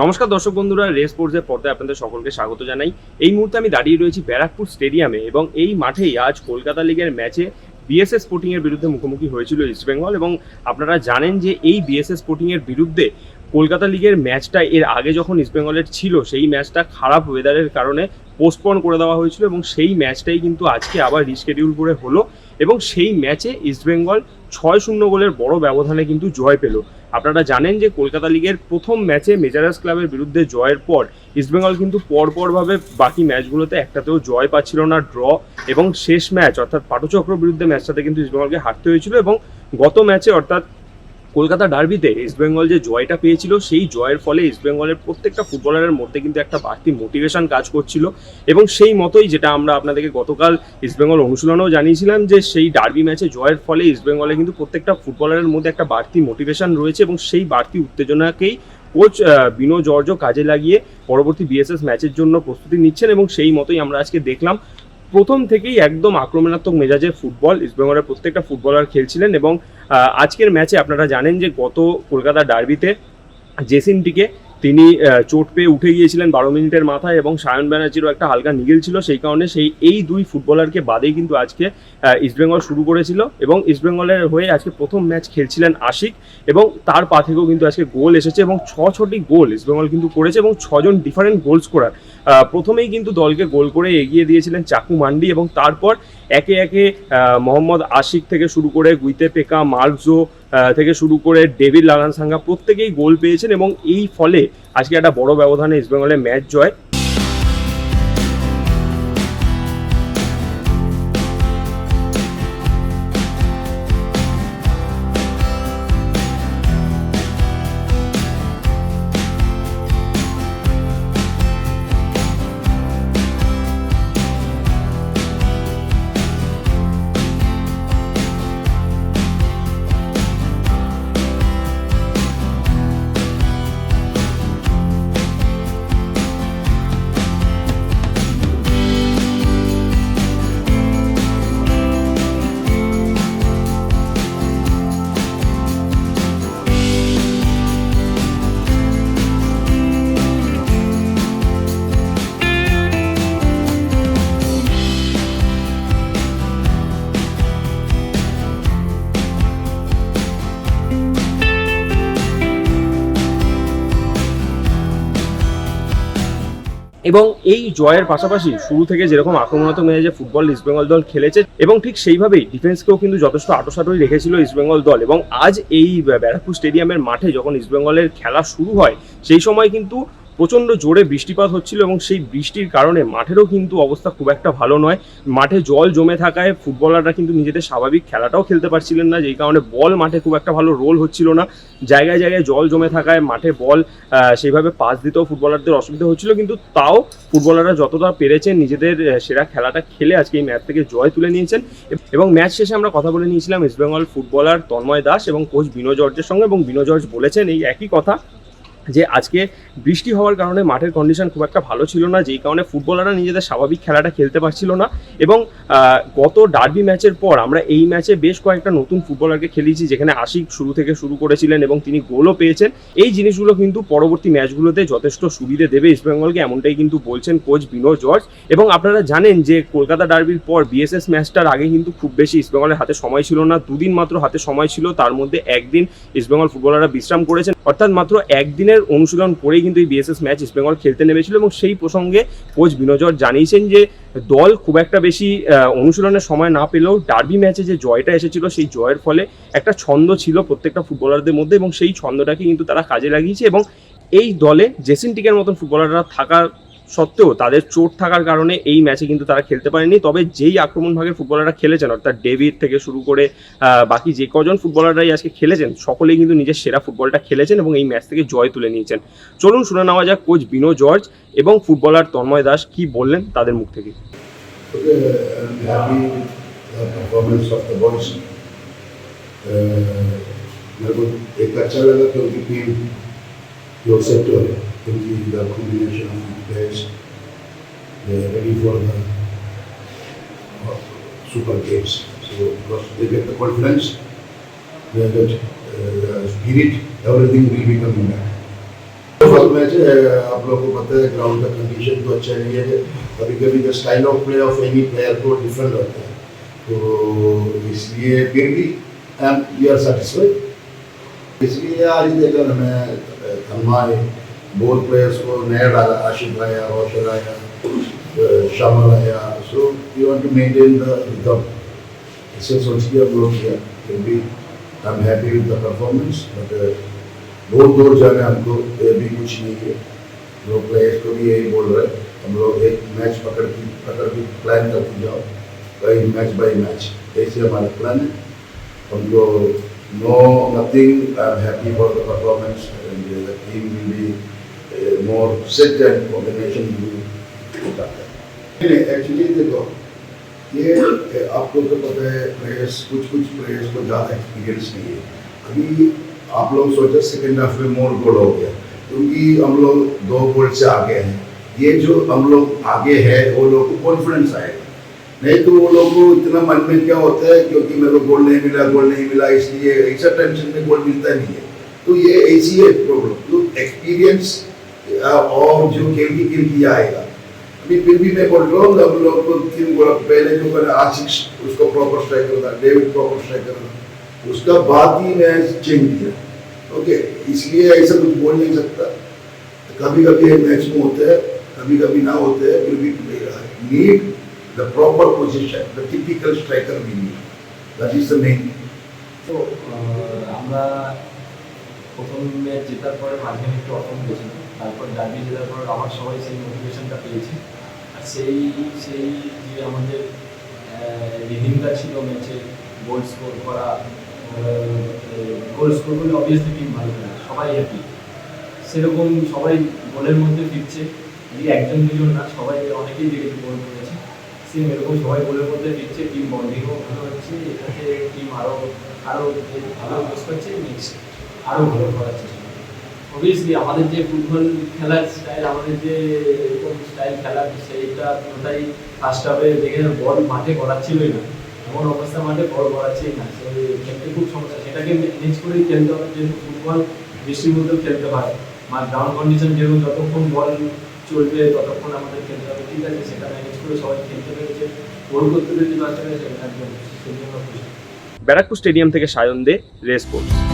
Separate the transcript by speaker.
Speaker 1: নমস্কার দর্শক বন্ধুরা রেস স্পোর্টসের পর্দায় আপনাদের সকলকে স্বাগত জানাই। এই মুহূর্তে আমি দাঁড়িয়ে রয়েছি ব্যারাকপুর স্টেডিয়ামে এবং এই মাঠেই আজ কলকাতা লিগের ম্যাচে বিএসএস স্পোর্টিং এর বিরুদ্ধে মুখোমুখি হয়েছিল ইস্টবেঙ্গল এবং আপনারা জানেন যে এই বিএসএস স্পোর্টিং এর বিরুদ্ধে কলকাতা লিগের ম্যাচটা এর আগে যখন ইস্টবেঙ্গলের ছিল, সেই ম্যাচটা খারাপ ওয়েদারের কারণে পোস্টপন করে দেওয়া হয়েছিল এবং সেই ম্যাচটাই কিন্তু আজকে আবার রিশিডিউল করে হলো এবং সেই ম্যাচে ইস্টবেঙ্গল ছয় শূন্য গোলের বড় ব্যবধানে কিন্তু জয় পেল। আপনারা জানেন যে কলকাতা লিগের প্রথম ম্যাচে মেজারাস ক্লাবের বিরুদ্ধে জয়ের পর ইস্টবেঙ্গল কিন্তু পরপরভাবে বাকি ম্যাচগুলোতে একটাতেও জয় পাচ্ছিল না, ড্র এবং শেষ ম্যাচ অর্থাৎ পাটচক্র বিরুদ্ধে ম্যাচটাতে কিন্তু ইস্টবেঙ্গলকে হারতে হয়েছিল এবং গত ম্যাচে অর্থাৎ কলকাতা ডার্বিতে ইস্টবেঙ্গল যে জয়টা পেয়েছিল, সেই জয়ের ফলে ইস্টবেঙ্গলের প্রত্যেকটা ফুটবলারের মধ্যে কিন্তু একটা বাড়তি মোটিভেশন কাজ করছিল। এবং সেই মতোই যেটা আমরা আপনাদেরকে গতকাল ইস্টবেঙ্গল অনুশীলনেও জানিয়েছিলাম যে সেই ডার্বি ম্যাচে জয়ের ফলে ইস্টবেঙ্গলে কিন্তু প্রত্যেকটা ফুটবলারের মধ্যে একটা বাড়তি মোটিভেশন রয়েছে এবং সেই বাড়তি উত্তেজনাকেই কোচ বিনো জর্জ কাজে লাগিয়ে পরবর্তী বিএসএস ম্যাচের জন্য প্রস্তুতি নিচ্ছেন এবং সেই মতোই আমরা আজকে দেখলাম। প্রথম থেকেই একদম আক্রমণাত্মক মেজাজে ফুটবল ইস্টবেঙ্গলের প্রত্যেকটা ফুটবলার খেলছিলেন এবং আজকের ম্যাচে আপনারা জানেন যে গত কলকাতা ডার্বিতে জেসিনটিকে তিনি চোট পেয়ে উঠে গিয়েছিলেন বারো মিনিটের মাথায় এবং সায়ন ব্যানার্জিরও একটা হালকা নিগেল ছিল সেই কারণে সেই এই দুই ফুটবলারকে বাদেই কিন্তু আজকে ইস্টবেঙ্গল শুরু করেছিল এবং ইস্টবেঙ্গলের হয়ে আজকে প্রথম ম্যাচ খেলছিলেন আশিক এবং তার পা থেকেও কিন্তু আজকে গোল এসেছে এবং ছ ছটি গোল ইস্টবেঙ্গল কিন্তু করেছে এবং ছজন ডিফারেন্ট গোল স্কোরার। প্রথমেই কিন্তু দলকে গোল করে এগিয়ে দিয়েছিলেন চাকু মান্ডি এবং তারপর একে একে মোহাম্মদ আশিক থেকে শুরু করে গুইতে পেকা মার্কজো আহ, থেকে শুরু করে ডেভিড লালান সাঙ্গা প্রত্যেকেই গোল পেয়েছেন এবং এই ফলে আজকে একটা বড় ব্যবধানে ইস্টবেঙ্গলের ম্যাচ জয়। এবং এই জয়ের পাশাপাশি শুরু থেকে যেরকম আক্রমণাত্মক মেজাজে ফুটবল ইস্টবেঙ্গল দল খেলেছে, এবং ঠিক সেইভাবেই ডিফেন্সকেও কিন্তু যথেষ্ট আটোসাটোই রেখেছিল ইস্টবেঙ্গল দল। এবং আজ এই ব্যারাকপুর স্টেডিয়ামের মাঠে যখন ইস্টবেঙ্গলের খেলা শুরু হয়, সেই সময় কিন্তু প্রচণ্ড জোরে বৃষ্টিপাত হচ্ছিল এবং সেই বৃষ্টির কারণে মাঠেরও কিন্তু অবস্থা খুব একটা ভালো নয়। মাঠে জল জমে থাকায় ফুটবলাররা কিন্তু নিজেদের স্বাভাবিক খেলাটাও খেলতে পারছিলেন না, যেই কারণে বল মাঠে খুব একটা ভালো রোল হচ্ছিল না। জায়গায় জায়গায় জল জমে থাকায় মাঠে বল সেইভাবে পাস দিতেও ফুটবলারদের অসুবিধা হচ্ছিল, কিন্তু তাও ফুটবলাররা যতটা পেরেছেন নিজেদের সেরা খেলাটা খেলে আজকে এই ম্যাচ থেকে জয় তুলে নিয়েছেন। এবং ম্যাচ শেষে আমরা কথা বলে নিয়েছিলাম, ইস্টবেঙ্গল ফুটবলার তন্ময় দাস এবং কোচ বিনোজর্জের সঙ্গে এবং বিনো জর্জ বলেছেন এই একই কথা যে আজকে বৃষ্টি হওয়ার কারণে মাঠের কন্ডিশন খুব একটা ভালো ছিল না, যেই কারণে ফুটবলাররা নিজেদের স্বাভাবিক খেলাটা খেলতে পারছিল না এবং গত ডার্বি ম্যাচের পর আমরা এই ম্যাচে বেশ কয়েকটা নতুন ফুটবলারকে খেলিয়েছি, যেখানে আশিক শুরু থেকে শুরু করেছিলেন এবং তিনি গোলও পেয়েছেন। এই জিনিসগুলো কিন্তু পরবর্তী ম্যাচগুলোতে যথেষ্ট সুবিধে দেবে ইস্টবেঙ্গলকে এমনটাই কিন্তু বলছেন কোচ বিনো জর্জ। এবং আপনারা জানেন যে কলকাতা ডার্বির পর বিএসএস ম্যাচটার আগে কিন্তু খুব বেশি ইস্টবেঙ্গলের হাতে সময় ছিল না, দুদিন মাত্র হাতে সময় ছিল, তার মধ্যে একদিন ইস্টবেঙ্গল ফুটবলাররা বিশ্রাম করেছেন। অর্থাৎ মাত্র একদিনের অনুশীলন করেই কিন্তু এই বিএসএস ম্যাচ ইস্টবেঙ্গল খেলতে নেমেছিল এবং সেই প্রসঙ্গে কোচ বিনোজর জানিয়েছেন যে দল খুব একটা বেশি অনুশীলনের সময় না পেলেও ডার্বি ম্যাচে যে জয়টা এসেছিল সেই জয়ের ফলে একটা ছন্দ ছিল প্রত্যেকটা ফুটবলারদের মধ্যে এবং সেই ছন্দটাকে কিন্তু তারা কাজে লাগিয়েছে এবং এই দলে জেসিন টিকের মতন ফুটবলাররা থাকার সত্ত্বেও তাদের চোট থাকার কারণে এই ম্যাচে কিন্তু তারা খেলতে পারেনি তবে যেই আক্রমণ ভাগে ফুটবলাররা খেলেছেন অর্থাৎ ডেভিড থেকে শুরু করে আহ, বাকি যে কজন ফুটবলাররাই আজকে খেলেছেন সকলেই কিন্তু নিজের সেরা ফুটবলটা খেলেছেন এবং এই ম্যাচ থেকে জয় তুলে নিয়েছেন চলুন শুনে নেওয়া যাক কোচ বিনো জর্জ এবং ফুটবলার তন্ময় দাস কি বললেন তাদের মুখ থেকে
Speaker 2: Okay, I'm happy with the performance of the boys. Uh, मेरे को एक अच्छा लगा क्योंकि टीम जो सेट हो है क्योंकि the combination of players ready for the uh, super games. So because they get the confidence, they get uh, the spirit, everything will be coming back. Match है आप लोगों को पता है ग्राउंड का कंडीशन तो अच्छा नहीं है कभी कभी the style of play of any player को डिफरेंट होता है तो इसलिए फिर भी I am we are satisfied इसलिए आज ही देखा ना मैं बोर्ड प्लेयर्स को नैड आया आशिफ आया रोशन आया शामल आया so you want to maintain the rhythm इससे सोच के अब लोग किया फिर भी I am happy with the performance but बहुत दूर जाने हमको ये भी कुछ नहीं है। लोग प्लेयर्स को भी यही बोल रहे हम लोग एक मैच पकड़ के पकड़ के प्लान करते जाओ। कई मैच बाई मैच ऐसे हमारा प्लान है। हम लोग no nothing I am happy for the performance and the team will be more set and combination will actually देखो, ये आपको तो पता है प्लेयर्स कुछ कुछ प्लेयर्स को ज़्यादा एक्सपीरियंस नहीं है। अभी आप लोग सोचे सेकेंड हाफ़ में मोर गोल हो गया। क्योंकि हम लोग दो गोल से आगे हैं। ये जो हम लोग आगे है, वो लोग को कॉन्फिडेंस आएगा। नहीं तो वो लोग को इतना मन में क्या होता है, क्योंकि मेरे को गोल नहीं मिला गोल नहीं मिला, इसलिए ऐसा टेंशन में गोल मिलता नहीं है। तो ये ऐसी है प्रॉब्लम तो एक्सपीरियंस और जो खेल की खेल किया आएगा अभी फिर भी मैं बोल रहा हूँ हम लोग को तीन गोल पहले जो मैंने आशिष उसको प्रॉपर स्ट्राइकर था डेविड प्रॉपर स्ट्राइकर था उसका बाद ही मैं चेंज किया ओके इसलिए ऐसा कुछ बोल नहीं सकता कभी कभी मैच में होते हैं कभी कभी ना होते हैं फिर भी need the proper position the typical striker we need that is the main
Speaker 3: তো আহ, আমরা প্রথম ম্যাচ জেতার পরে মাঝখানে একটু অসম গেছিলাম তারপর ডার্বি জেতার পর আবার সবাই সেই মোটিভেশনটা পেয়েছি। আর সেই সেই যে আমাদের রিদিমটা ছিল ম্যাচে গোল স্কোর করা গোল স্কোর করলে অবভিয়াসলি টিম ভালো খেলে সবাই হ্যাপি সেরকম সবাই গোলের মধ্যে ফিরছে, যদি একজন দুজন না, সবাই অনেকেই দেখেছি গোল করেছে। সেম এরকম সবাই গোলের মধ্যে ফিরছে টিম বন্ডিংও ভালো হচ্ছে, এটাতে টিম আরও আরও ভালো ইউজ করছে নেক্সট আরও ভালো করার চেষ্টা অবভিয়াসলি আমাদের যে ফুটবল খেলার স্টাইল আমাদের যে এরকম স্টাইল খেলার সেইটা পুরোটাই ফার্স্ট হাফে দেখে বল মাঠে করাচ্ছিলই না। এমন অবস্থা মাঠে বল করাচ্ছেই না। সে খেলতে খুব সমস্যা। সেটাকে ম্যানেজ করেই খেলতে হবে। যেহেতু ফুটবল বৃষ্টির মধ্যেও খেলতে হয়। আর গ্রাউন্ড কন্ডিশন যেরকম, যতক্ষণ বল চলবে, ততক্ষণ আমাদের খেলতে হবে। ঠিক আছে, সেটা ম্যানেজ করে সবাই খেলতে পেরেছে। গোল করতে পেরেছে বাচ্চারা, সেটা একদম
Speaker 1: ব্যারাকপুর স্টেডিয়াম থেকে সায়ন দে, রেস স্পোর্টস